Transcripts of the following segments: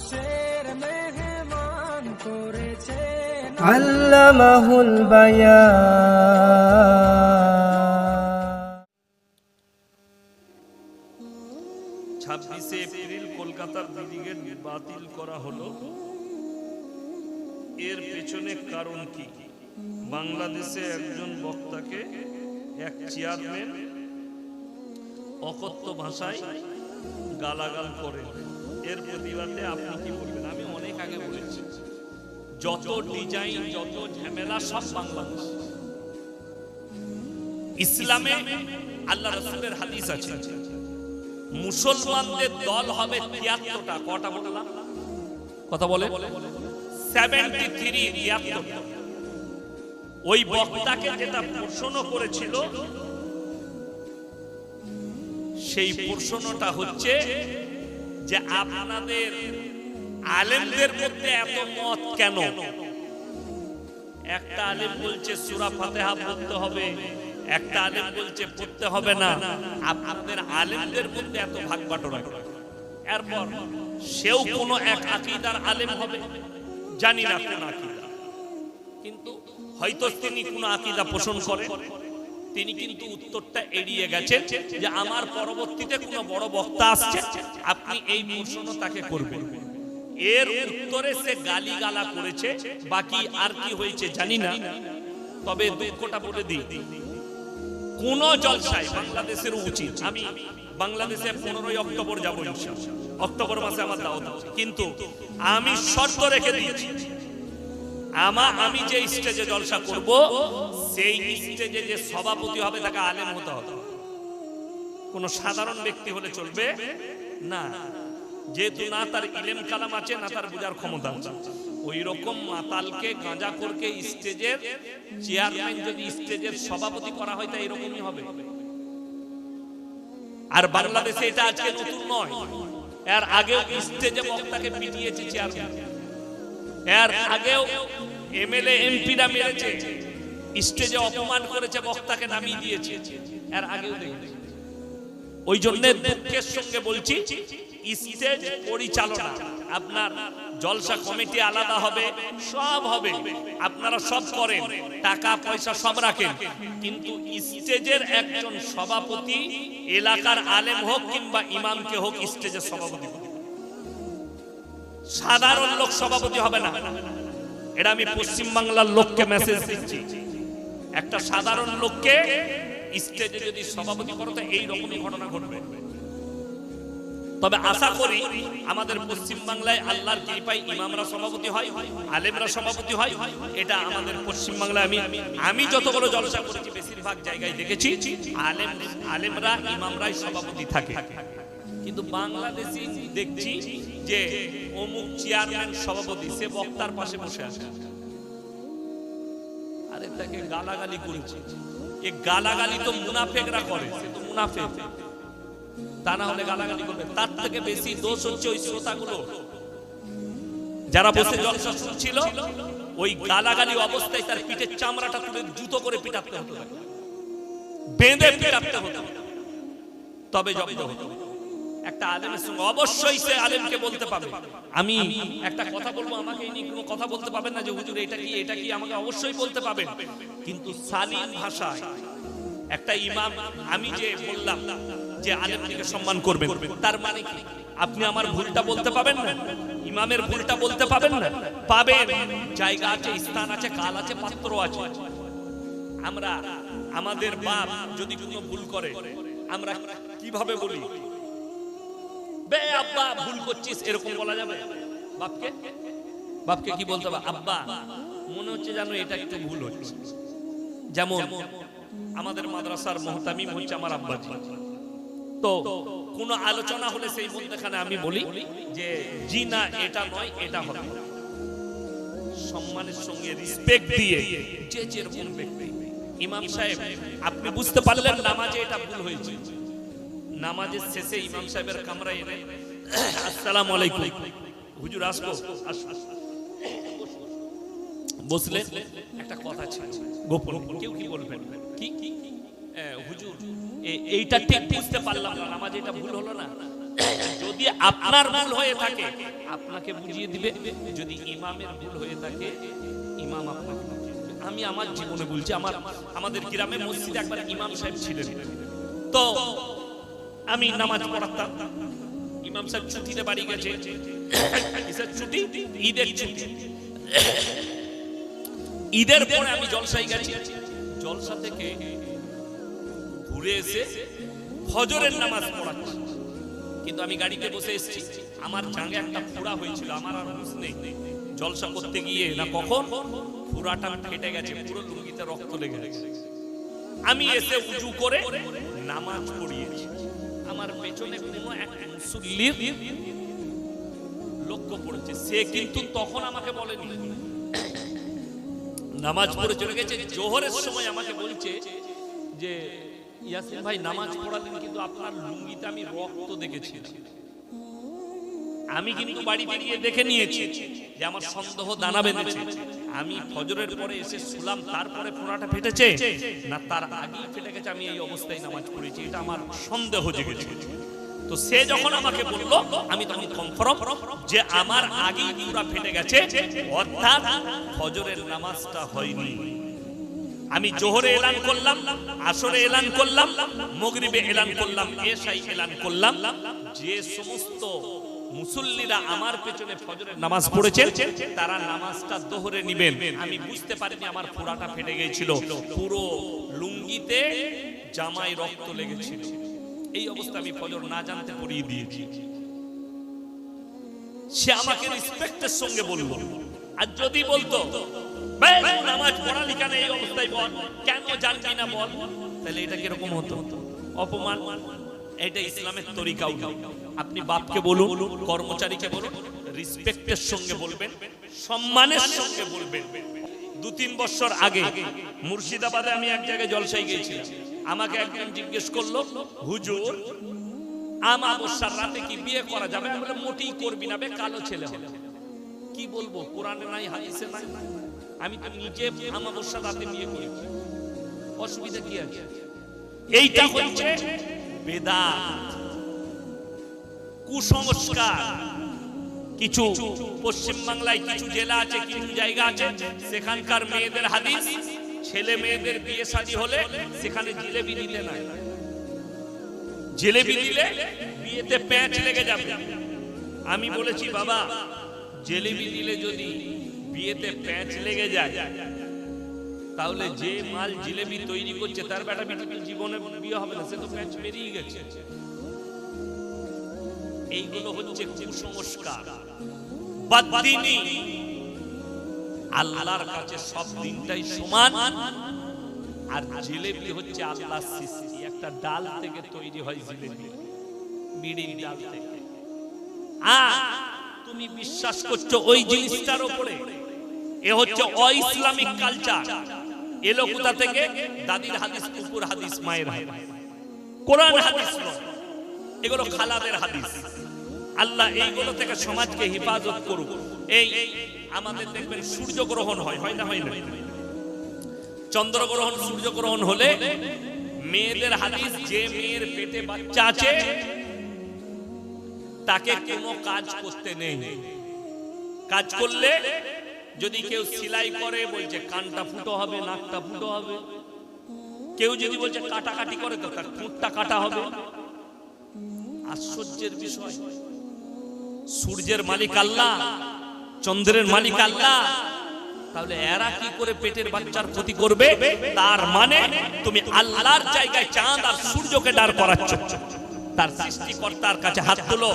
মানুষের মেহমান করেছে আল্লামাহুল বায়ান ছাব্বিশে এপ্রিল কলকাতার ব্রিগেড বাতিল করা হলো। এর পেছনে কারণ কি? বাংলাদেশে একজন বক্তাকে এক চেয়ারম্যান অকথ্য ভাষায় গালাগাল করে এর প্রতিবাদে আপনি কি বলবেন? আমি অনেক আগে বলেছি, যত ডিজাইন যত ঝামেলা সব ইসলামে আল্লাহ রসুলের হাদিস আছে, মুসলমানদের দল হবে তিয়াত্তরটা। কটা বললাম? কথা বলে? সেভেন্টি থ্রি ওই বক্তাকে যেটা প্রশ্ন করেছিল, সেই প্রশ্নটা হচ্ছে যে আপনাদের আলেমদের মধ্যে এত মত কেন? একটা আলেম বলছে, সুরা ফাতেহা পড়তে হবে। একটা আলেম বলছে, পড়তে হবে না। আপনাদের আলেমদের মধ্যে এত ভাগ বাটোরা এরপর, সেও কোনো এক আকিদার আলেম হবে? জানি না কোন আকিদা। কিন্তু হয়তো তিনি কোন আকিদা পোষণ করে। তিনি কিন্তু উত্তরটা এড়িয়ে গেছেন যে আমার পরবর্তীতে কোনো বড় বক্তা আসছে, আপনি এই প্রশ্ন তাকে করবেন। এর উত্তরে সে গালি গালা করেছে, বাকি আর কি হয়েছে জানি না। তবে দুঃখটা বলে দিই, কোন জলসায় বাংলাদেশের উচিত। আমি বাংলাদেশে পনেরোই অক্টোবর যাব। অক্টোবর মাসে আমার দাওয়াত কিন্তু আমি শর্ত রেখে দিয়েছি আমা আমি যে স্টেজে জলসা করব সেই স্টেজে যে সভাপতি হবে, তাকে আলেম হতে হবে। কোন সাধারণ ব্যক্তি হলে চলবে না। যেহেতু না তার ইলেম কালাম আছে, না তার বুঝার ক্ষমতা আছে। ওই রকম মাতালকে গাঁজা করকে স্টেজের চেয়ারম্যান যদি স্টেজের সভাপতি করা হয়, তা এরকমই হবে। আর বাংলাদেশে এটা আজকে নতুন নয়। এর আগেও স্টেজে বক্তাকে পিটিয়েছে চেয়ারম্যান। এর আগেও এমএলএ এমপিরা মেরেছে। স্টেজে অপমান করেছে বক্তাকে নামিয়ে দিয়েছে। এর আগেও দেখেছি। ওই জন্য দুঃখের সঙ্গে বলছি স্টেজ পরিচালনা। আপনার জলসা কমিটি আলাদা হবে সব হবে। আপনারা সব করেন টাকা পয়সা সব রাখেন। কিন্তু স্টেজের একজন সভাপতি এলাকার আলেম হোক কিংবা ইমামকে হোক স্টেজের সভাপতি সাধারণ লোক সভাপতি হবে না। এটা আমি পশ্চিম বাংলার লোককে মেসেজ দিচ্ছি। একটা সাধারণ লোককে স্টেজে যদি সভাপতি করো, তো এই রকমই ঘটনা ঘটবে। তবে আশা করি আমাদের পশ্চিম বাংলায় আল্লাহর কৃপায় ইমামরা সভাপতি হয়, আলেমরা সভাপতি হয়। এটা আমাদের পশ্চিম বাংলায় আমি আমি যতগুলো জলসা করেছি, বেশিরভাগ জায়গায় দেখেছি, আলেম, আলেমরা, ইমামরাই সভাপতি থাকে। কিন্তু বাংলাদেশি দেখছি যে অমুক চেয়ারম্যান সভাপতি, সে বক্তার পাশে বসে আছে। আরে তাকে গালাগালি করেছে। এ গালাগালি তো মুনাফেকরা করে সে তো মুনাফেক। তা না হলে গালাগালি করবে। তার থেকে বেশি দোষ হচ্ছে ওই শ্রোতাগুলো। যারা বসে জলসা শুনছিল ওই গালাগালি অবস্থায় তার পিঠের চামড়াটা তুলে জুতো করে পিটাতে হতো বেঁধে পিটাতে হতো। তবে জব্দ হতো। অবশ্যই সে আলেমকে বলতে পাবে আমি একটা কথা বলব, আমাকে এই কথা বলতে পাবেন না যে, হুজুর, এটা কি এটা কি? আমাকে অবশ্যই বলতে পাবেন কিন্তু সালিম ভাষায় একটা ইমাম, আমি যে বললাম যে আলেমকে সম্মান করবেন, তার মানে কি? আপনি আমার ভুলটা বলতে পাবেন না? ইমামের ভুলটা বলতে পাবেন না? পাবেন। জায়গা আছে, স্থান আছে, কাল আছে, পাত্র আছে। আমরা, আমাদের বাপ যদি কোনো ভুল করে, আমরা কীভাবে বলি? বে আব্বা, ভুল করছিস, এরকম বলা যাবে? বাপকে? বাপকে কি বলতে হবে? আব্বা, মনে হচ্ছে জানো এটা একটু ভুল হচ্ছে। যেমন, আমাদের মাদ্রাসার মোহতামিম হচ্ছে আমার আব্বাজি। তো, কোনো আলোচনা হলে সেই মধ্যখানে আমি বলি যে, জি না, এটা নয়, এটা হবে। সম্মানের সঙ্গে রেসপেক্ট দিয়ে, যে যেরকম ব্যক্তি। ইমাম সাহেব, আপনি বুঝতে পারলেন নামাজে এটা ভুল হয়েছে। নামাজের শেষে ইমাম সাহেবের কামরা এনে, আসসালামু আলাইকুম। হুজুর, আসব? বসলে একটা কথা ছিল। গোপন। কেউ কি বলবেন কি হুজুর এইটা ঠিক বুঝতে পারলাম না। নামাজ এটা ভুল হলো না? যদি আপনার ভুল হয়ে থাকে, আপনাকে বুঝিয়ে দিবে। যদি ইমামের ভুল হয়ে থাকে, ইমাম আপনাকে আমি আমার জীবনে বলছি, আমার, আমাদের গ্রামে মসজিদে একবার ইমাম সাহেব ছিলেন। তো আমি নামাজ পড়াতাম। ইমাম সাহেব ছুটিতে বাড়ি গেছে। ছুটি, ঈদের ছুটি। ঈদের পরে আমি জলসাই গেছি। জলসা থেকে ঘুরে এসে ফজরের নামাজ পড়াচ্ছি। কিন্তু আমি গাড়িতে বসে এসেছি। আমার জাঙ্গে একটা ফোড়া হয়েছিল, আমার আর হুঁশ নেই। জলসা করতে গিয়ে না কখন, ফোড়াটা ফেটে গেছে, পুরো লুঙ্গিতে রক্ত লেগে গেছে। আমি এসে উঁচু করে নামাজ পড়িয়েছি। আমার পেছনে কোনো এক মুসল্লির লক্ষ্য পড়েছে সে কিন্তু তখন আমাকে বলেনি। নামাজ পড়ে চলে গেছে। জোহরের সময় আমাকে বলছে যে ইয়াসিন ভাই, নামাজ পড়ালেন কিন্তু আপনার লুঙ্গিতে আমি রক্ত দেখেছি। আমি কিন্তু বাড়ি বেরিয়ে দেখে নিয়েছি যে আমার সন্দেহ দানা বেঁধেছে। আমি ফজরের পরে এসে শুলাম, তারপরে ফোড়াটা ফেটেছে? না, তার আগেই ফেটে গেছে, আমি এই অবস্থায় নামাজ পড়েছি। এটা আমার সন্দেহ জেগেছে। তো সে যখন আমাকে বলল, আমি তখন কনফার্ম যে আমার আগেই পুরা ফেটে গেছে, অর্থাৎ ফজরের নামাজটা হয়নি। আমি জোহরে এলান করলাম, আসরে এলান করলাম, মগরিবে এলান করলাম এশাই এলান করলাম, যে সমস্ত মুসল্লিরা আমার পেছনে ফজরের নামাজ পড়েছেন? তারা নামাজটা দোহরে নিবেন। আমি বুঝতে পারিনি আমার ফোড়াটা ফেটে গিয়েছিল। পুরো লুঙ্গিতে জামাই রক্ত লেগেছিল। এই অবস্থা আমি ফজর না জানতে পড়িয়ে দিয়েছি। সে আমাকে রেসপেক্টের সঙ্গে বলব আর যদি বলতো নামাজ পড়ালি কেন এই অবস্থায় বল কেন জানবি না বল? তাহলে এটা কীরকম হতো? অপমান এটা ইসলামের তরিকাও। না। আপনি বাপকে বলুন কর্মচারীকে বলুন রেসপেক্টের সঙ্গে বলবেন সম্মানের সঙ্গে বলবেন। দু তিন বছর আগে মুর্শিদাবাদে আমি এক জায়গায় জলসাই গিয়েছিলাম। আমাকে একজন জিজ্ঞেস করল হুজুর আমাবস্যার রাতে কি বিয়ে করা যাবে আমি বললাম মোটেই করবি না বে কালো ছেলে হবে। কি বলব? কোরআনে নাই হাদিসে নাই। আমি তো নিজে আমাবস্যার রাতে বিয়ে করেছি অসুবিধা কি আছে? এইটা হচ্ছে বেদাত। কুসংস্কার। কিছু পশ্চিম বাংলায় কিছু জেলা আছে, কিছু জায়গা আছে, সেখানকার মেয়েদের হাদিস, ছেলে মেয়েদের বিয়ে শাদী হলে সেখানে জিলেবি দিতে নাই। জিলেবি দিলে বিয়েতে প্যাঁচ লেগে যাবে। আমি বলেছি, বাবা, জিলেবি দিলে যদি বিয়েতে প্যাঁচ লেগে যায়, তাহলে যে মাল জিলেবি তৈরি করছে, তার বেটা বিটি জীবনে বিয়ে হবে না, সে তো প্যাঁচ বেরিয়ে গেছে। এইগুলো হচ্ছে কুসংস্কার। আল্লাহর কাছে সব দিনটাই সমান, আর জিলেবি হচ্ছে আল্লাহর একটা ডাল থেকে তৈরি হয় জিলেবি বিড়ির ডাল থেকে। আর তুমি বিশ্বাস করছ ওই জিনিসটার উপরে? এ হচ্ছে অইসলামিক কালচার। এলো কোথা থেকে? দাদির হাদিস, কুকুর হাদিস, মায়ের হাদিস। কোরআন হাদিস নয়। এগুলো খালাদের হাদিস। আল্লাহ এইগুলো থেকে সমাজকে হেফাজত করুক। এই আমাদের দেখবেন সূর্যগ্রহণ হয় হয় না হয় না? চন্দ্রগ্রহণ, সূর্যগ্রহণ হলে মেয়েদের হাদিস, যে মেয়ের পেটে বাচ্চা আছে, তাকে কোনো কাজ করতে নেই। কাজ করলে যদি কেউ সেলাই করে, বলছে কানটা ফুটো হবে, নাকটা ফুটো হবে। কেউ যদি বলছে কাটাকাটি করে, তো তার ঠোঁটটা কাটা হবে। আশ্চর্যের বিষয়। সূর্যের মালিক আল্লাহ, চন্দ্রের মালিক আল্লাহ। তাহলে এরা কি করে পেটের বাচ্চার ক্ষতি করবে? তার মানে তুমি আল্লাহর জায়গায় চাঁদ আর সূর্যকে দাঁড় করাচ্ছ। তার সৃষ্টিকর্তার কাছে হাত তুলো।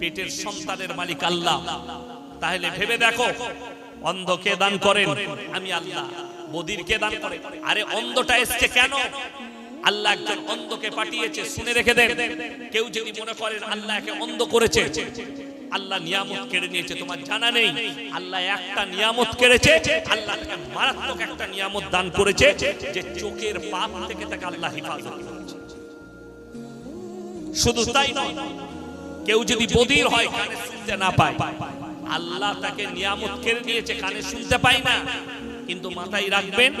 পেটের সন্তানের মালিক আল্লাহ। তাহলে ভেবে দেখো, অন্ধকে দান করেন। আমি আল্লাহ, বদিরকে দান করে আরে অন্ধটা এসছে কেন? আল্লাহ একজন অন্ধকে পাঠিয়েছে, শুনে রেখে দেন। কেউ যদি মনে করেন আল্লাহ একে অন্ধ করেছে, আল্লাহ নিয়ামত কেড়ে নিয়েছে, তোমার জানা নেই। আল্লাহ একটা নিয়ামত কেড়েছে, আল্লাহ তাকে মারাত্মক একটা নিয়ামত দান করেছে, যে চোখের পাপ থেকে তাকে আল্লাহ হেফাজত করেছে। শুধু তাই নয়, কেউ যদি বদির হয়, কানে শুনতে না পায়। আল্লাহ তাকে নিয়ামত কেড়ে নিয়েছে, কানে শুনতে পায় না। কিন্তু মাথায় রাখবেন,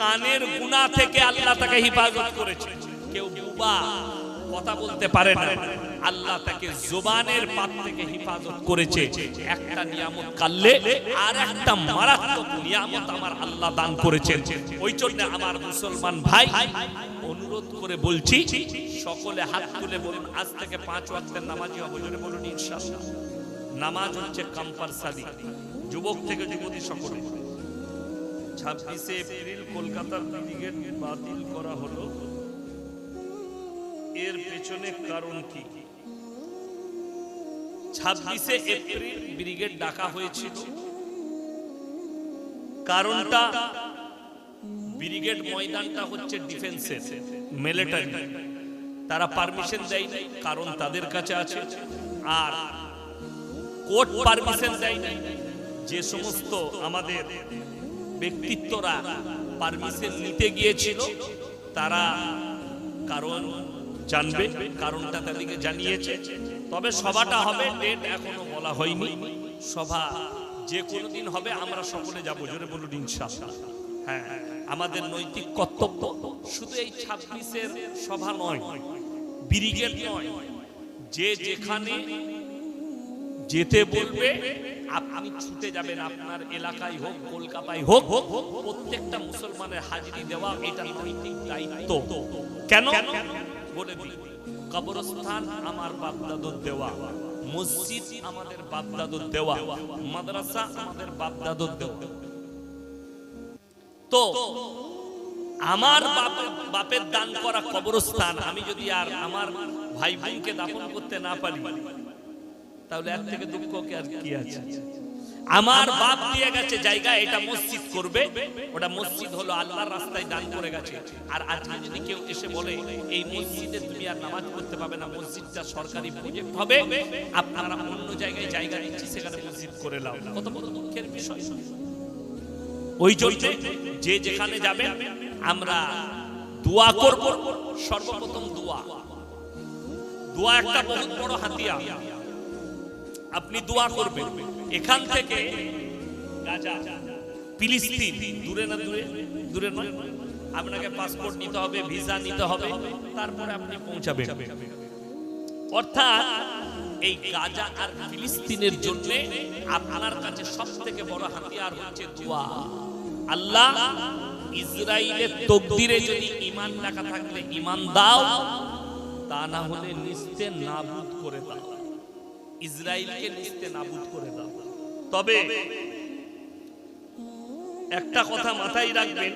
কানের গুণা থেকে আল্লাহ তাকে হেফাজত করেছে। কেউ বুবা কথা বলতে পারে না। আল্লাহ তাকে জোবানের পাত থেকে হেফাজত করেছে। একটা নিয়ামত কাললে আর একটা মারাত্মক নিয়ামত আমার আল্লাহ দান করেছেন। ওই জন্য আমার মুসলমান ভাই, অনুরোধ করে বলছি, সকলে হাত তুলে বলুন, আজ থেকে পাঁচ ওয়াক্তের নামাজি হব। জোরে বলুন ইনশাআল্লাহ। নামাজ হচ্ছে কম্পালসারি যুবক থেকে যুবতী সকলে। ছাব্বিশে এপ্রিল কলকাতার ব্রিগেড বাতিল করা হলো। এর পেছনে কারণ কি? ছাব্বিশে এপ্রিল ব্রিগেড ডাকা হয়েছিল। কারণটা ব্রিগেড ময়দানটা হচ্ছে ডিফেন্সের, মিলিটারি। তারা পারমিশন দেয়নি, কারণ তাদের কাছে আছে। আর কোর্ট পারমিশন দেয়নি, যে সমস্ত আমাদের ব্যক্তিত্বরা পারমিশন নিতে গিয়েছিল, তারা কারণ জানবে, কারণটা তাদেরকে জানিয়েছে। তবে সভাটা হবে ডেট এখনও বলা হয়নি। সভা যে কোনো দিন হবে, আমরা সকলে যাব, জোরে বলুন, ইনশাআল্লাহ। হ্যাঁ আমাদের নৈতিক কর্তব্য শুধু এই ছাব্বিশের সভা নয়, ব্রিগেড নয়, যে যেখানে যেতে বলবে আপনি ছুটে যাবেন আপনার এলাকায় হোক, কলকাতায় হোক, প্রত্যেকটা মুসলমানের হাজিরি দেওয়া, এটা নৈতিক দায়িত্ব। কেন? বলে কবরস্থান আমার বাপদাদুর দেওয়া, মসজিদ আমাদের বাপদাদুর দেওয়া, মাদ্রাসা আমাদের বাপদাদুর দেওয়া। তো, আমার বাপের দান করা কবরস্থান, আমি যদি আর আমার ভাই ভাইকে দাফন করতে না পারি তাহলে এর থেকে দুঃখ কি আর কি আছে? আমার বাপ দিয়ে গেছে জায়গা এটা মসজিদ করবে। ওটা মসজিদ হলো আল্লাহর রাস্তায় দান করে গেছে। আর আজকে যদি কেউ এসে বলে এই মসজিদে তুমি আর নামাজ পড়তে পাবে না মসজিদটা সরকারি প্রজেক্ট হবে। আপনারা অন্য জায়গায় জায়গা নিচ্ছি সেখানে মসজিদ করে নাও। কত বড় দুঃখের বিষয়। ওই জন্য যে যেখানে যাবে আমরা দোয়া করব। সর্বপ্রথম দোয়া। দোয়া একটা বহুত বড় হাতিয়ার। আপনি দোয়া করবেন। এখান থেকে ফিলিস্তিন, দূরে না দূরে? দূরে নয়। আপনাকে পাসপোর্ট নিতে হবে ভিসা নিতে হবে, তারপরে আপনি পৌঁছাবেন। অর্থাৎ এই গাজা আর ফিলিস্তিনের জন্য আপনার কাছে সব থেকে বড় হাতিয়ার হচ্ছে দোয়া। আল্লাহ ইসরায়েলের তকদিরে যদি ইমান রাখা থাকলে ইমান দাও, তা না হলে নিস্তে নাবুদ করে দাও। ইসরায়েলকে নিস্তে নাবুদ করে দাও। তবে একটা কথা মাথায় রাখবেন,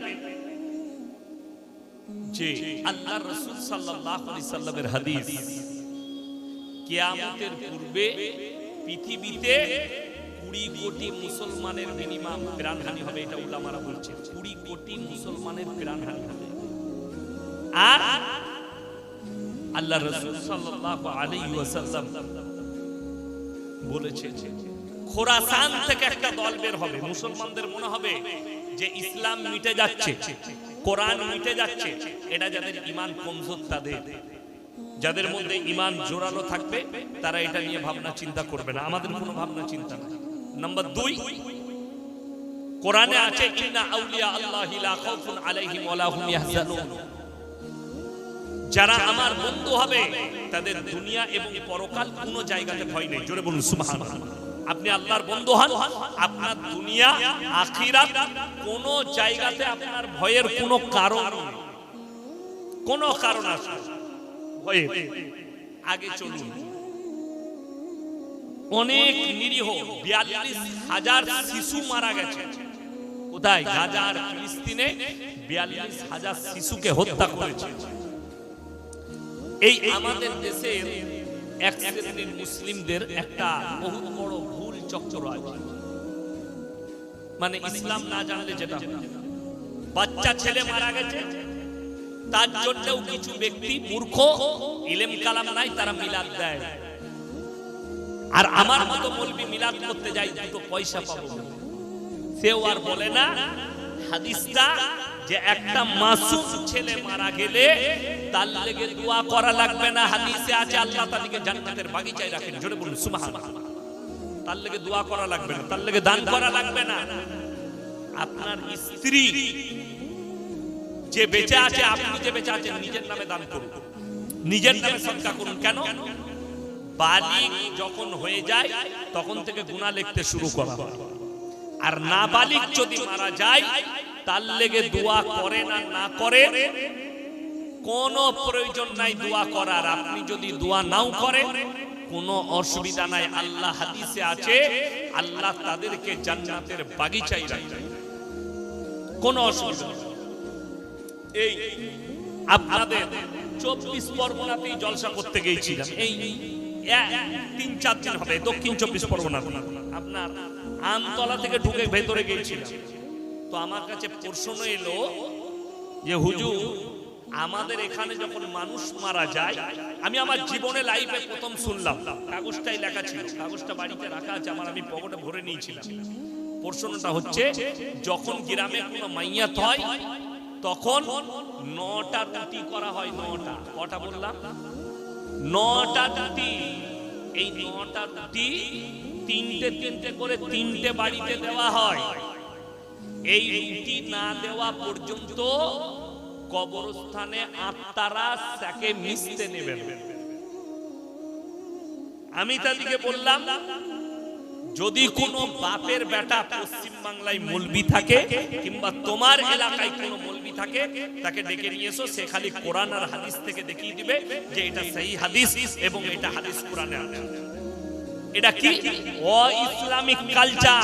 যে আল্লাহ রসুল সাল্লাল্লাহু আলাইহি সাল্লামের হাদিস, কিয়ামতের পূর্বে পৃথিবীতে কুড়ি কোটি মুসলমানের মিনিমাম প্রাণহানি হবে, এটা উলামারা বলছে। কুড়ি কোটি মুসলমানের প্রাণহানি হবে। আর আল্লাহ রসুল সাল্লাল্লাহু আলাইহি ওয়াসাল্লাম বলেছে খোরাসান থেকে একটা দল বের হবে। মুসলমানদের মনে হবে যে ইসলাম মিটে যাচ্ছে, কোরআন মিটে যাচ্ছে। এটা যাদের ইমান কমজোর, তাদের। যাদের মধ্যে ইমান জোরালো থাকবে, তারা এটা নিয়ে ভাবনা চিন্তা করবে না। আমাদের কোনো ভাবনা চিন্তা না নাম্বার দুই, কোরআনে আছে, ইন্না আউলিয়া আল্লাহি লা খাউফুন আলাইহিম ওয়া লা হুম ইয়াহজানুন। যারা আমার বন্ধু হবে, তাদের দুনিয়া এবং পরকাল কোনো জায়গাতে ভয় নেই। জোরে বলুন, সুবহানাল্লাহ। আপনি আল্লাহর বন্ধু হন, আপনার দুনিয়া, আখিরাত কোনো জায়গাতে আপনার ভয়ের কোনো কারণ কোনো কারণ আছে? ভয়ের আগে চলুন। অনেক নিরীহ বিয়াল্লিশ হাজার শিশু মারা গেছে। কোথায়? গাজা আর ফিলিস্তিনে বিয়াল্লিশ হাজার শিশুকে হত্যা করেছে। এই আমাদের দেশের মুসলিমদের একটা বহু বড় ভুল চক্র মানে ইসলাম না জানলে যেটা বাচ্চা ছেলে মারা গেছে, তার জন্যও কিছু ব্যক্তি মূর্খ, ইলেম কালাম নাই, তারা মিলাদ দেয়। আর আমার মতো বলবি মিলাদ করতে যাই, দুটো পয়সা পাবো। সেও আর বলে না হাদিসটা যে একটা মাসুম ছেলে মারা গেলে তার লেগে দোয়া করা লাগবে না। হাদিসে আছে, আল্লাহ তাদেরকে জান্নাতের বাগিচায় রাখেন। জোরে বলুন, সুবহানাল্লাহ। তার লেগে দোয়া করা লাগবে না, তার লেগে দান করা লাগবে না। আপনার স্ত্রী যে বেঁচে আছে, আপনি যে বেঁচে আছেন, নিজের নামে দান করুন। নিজের নামে সদকা করুন। কেন? বালিক যখন হয়ে যায়, তখন থেকে গুণা লিখতে শুরু করা হয়। আর নাবালিক যদি মারা যায়, তার লেগে দোয়া করেন আর না করেন কোনো প্রয়োজন নাই দোয়া করার। আপনি যদি দোয়া নাও করেন, কোনো অসুবিধা নাই। আল্লাহ হাদিসে আছে, আল্লাহ তাদেরকে জান্নাতের বাগিচাই রাখবেন। কোনো অসুবিধা। এই, আপনাদের চব্বিশ পরগনাতেই জলসা করতে গিয়েছিলাম। এই তিন, চার দিন হবে, দক্ষিণ চব্বিশ পরগনাতে আপনার আমতলা থেকে ঢুকে ভেতরে গিয়েছিলাম। তো আমার কাছে প্রশ্ন এলো যে, হুজুর, আমাদের এখানে যখন মানুষ মারা যায়, আমি আমার জীবনে লাইফে প্রথম শুনলাম। কাগজটাই লেখা ছিল, কাগজটা বাড়িতে রাখা আছে, আমার আমি পকেটে ভরে নিয়েছিলাম। প্রশ্নটা হচ্ছে, যখন গ্রামে কোনো মাইয়াত হয়, তখন নটা রুটি করা হয়, নটা। কটা বললাম? নটা রুটি। এই নটা রুটি তিনটে তিনটে করে তিনটে বাড়িতে দেওয়া হয়। এই রুটি না দেওয়া পর্যন্ত কবরস্থানে আত্মারা তাকে মিশতে নেবেন। আমি তাদেরকে বললাম, যদি কোনো বাপের বেটা পশ্চিম বাংলায় মলবি থাকে কিংবা তোমার এলাকায় কোনো থাকে, তাকে ডেকে নিয়ে এসো, সে খালি কোরআন আর হাদিস থেকে দেখিয়ে দিবে যে এটা সেই হাদিস এবং এটা হাদিস কোরআনে আছে এটা কি? অ ইসলামিক কালচার।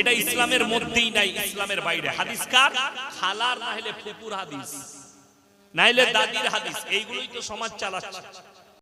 এটা ইসলামের মধ্যেই নাই, ইসলামের বাইরে। হাদিস কার? খালার না হলে ফুপুর হাদিস নাইলে দাদির হাদিস। এইগুলোই তো সমাজ চালাচ্ছে।